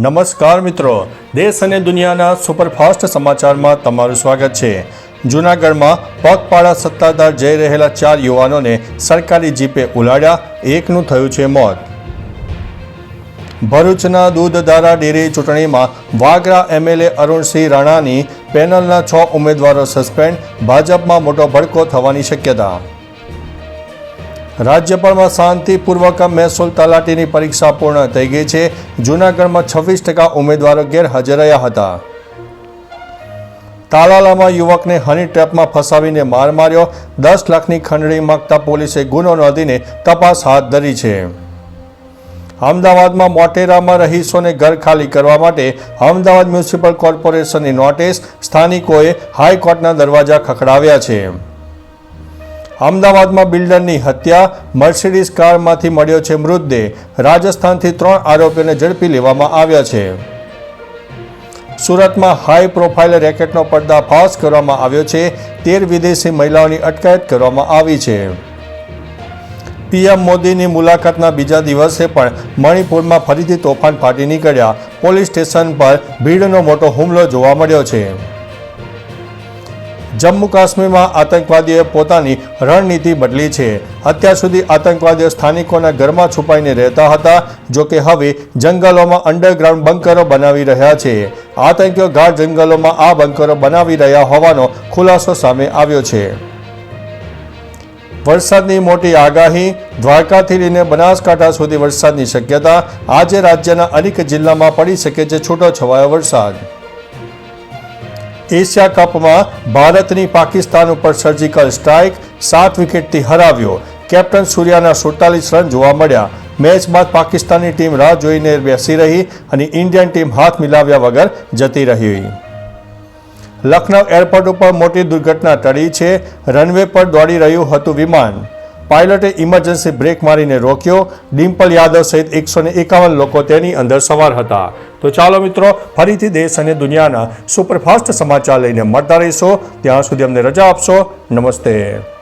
નમસ્કાર મિત્રો. દેશ અને દુનિયાના સુપરફાસ્ટ સમાચારમાં તમારું સ્વાગત છે. જૂનાગઢમાં પગપાળા સત્તાધાર જઈ રહેલા ચાર યુવાનોને સરકારી જીપે ઉલાડ્યા એકનું થયું છે મોત. ભરૂચના દૂધધારા ડેરી ચૂંટણીમાં વાગરા એમએલએ અરુણસિંહ રાણાની પેનલના છ ઉમેદવારો સસ્પેન્ડ. ભાજપમાં મોટો ભડકો થવાની શક્યતા. રાજ્યપાલમાં શાંતિપૂર્વક મહેસૂલ તલાટીની પરીક્ષા પૂર્ણ થઈ ગઈ છે. જૂનાગઢમાં છવ્વીસ ટકા ઉમેદવારો ગેરહાજર રહ્યા હતા. તાલાલામાં યુવકને હની ટ્રેપમાં ફસાવીને માર માર્યો. દસ લાખની ખંડણી માંગતા પોલીસે ગુનો નોંધીને તપાસ હાથ ધરી છે. અમદાવાદમાં મોટેરામાં રહીશોને ઘર ખાલી કરવા માટે અમદાવાદ મ્યુનિસિપલ કોર્પોરેશનની નોટિસ. સ્થાનિકોએ હાઈકોર્ટના દરવાજા ખખડાવ્યા છે. અમદાવાદમાં બિલ્ડરની હત્યા, મર્સિડીઝ કારમાંથી મળ્યો છે મૃતદેહ. રાજસ્થાનથી ત્રણ આરોપીઓને ઝડપી લેવામાં આવ્યા છે. સુરતમાં હાઈ પ્રોફાઇલ રેકેટનો પર્દાફાશ કરવામાં આવ્યો છે. તેર વિદેશી મહિલાઓની અટકાયત કરવામાં આવી છે. પીએમ મોદીની મુલાકાતના બીજા દિવસે પણ મણિપુરમાં ફરીથી તોફાન ફાટી નીકળ્યા. પોલીસ સ્ટેશન પર ભીડનો મોટો હુમલો જોવા મળ્યો છે. જમ્મુ કાશ્મીરમાં આતંકવાદીઓએ પોતાની રણનીતિ બદલી છે. અત્યાર સુધી આતંકવાદીઓ સ્થાનિકોના ઘરમાં છુપાઈને રહેતા હતા જોકે હવે જંગલોમાં અંડરગ્રાઉન્ડ બંકરો બનાવી રહ્યા છે. આતંકીઓ ગાઢ જંગલોમાં આ બંકરો બનાવી રહ્યા હોવાનો ખુલાસો સામે આવ્યો છે. વરસાદની મોટી આગાહી, દ્વારકાથી લઈને બનાસકાંઠા સુધી વરસાદની શક્યતા, આજે રાજ્યના અનેક જિલ્લામાં પડી શકે છે છૂટો છવાયો વરસાદ. એશિયા કપમાં ભારતની પાકિસ્તાન ઉપર સર્જિકલ સ્ટ્રાઇક સાત વિકેટથી હરાવ્યો. કેપ્ટન સૂર્યાના સુડતાલીસ રન જોવા મળ્યા. મેચ બાદ પાકિસ્તાનની ટીમ રાહ જોઈને બેસી રહી અને ઇન્ડિયન ટીમ હાથ મિલાવ્યા વગર જતી રહી. લખનૌ એરપોર્ટ ઉપર મોટી દુર્ઘટના ટળી છે. રનવે પર દોડી રહ્યું હતું વિમાન. પાયલટે ઇમરજન્સી બ્રેક મારીને રોક્યો. ડિમ્પલ યાદવ સહિત એકસો એકાવન લોકો તેની અંદર સવાર હતા. તો ચાલો મિત્રો, ફરીથી દેશ અને દુનિયાના સુપરફાસ્ટ સમાચાર લઈને મળતા રહીશો. ત્યાં સુધી અમને રજા આપશો. નમસ્તે.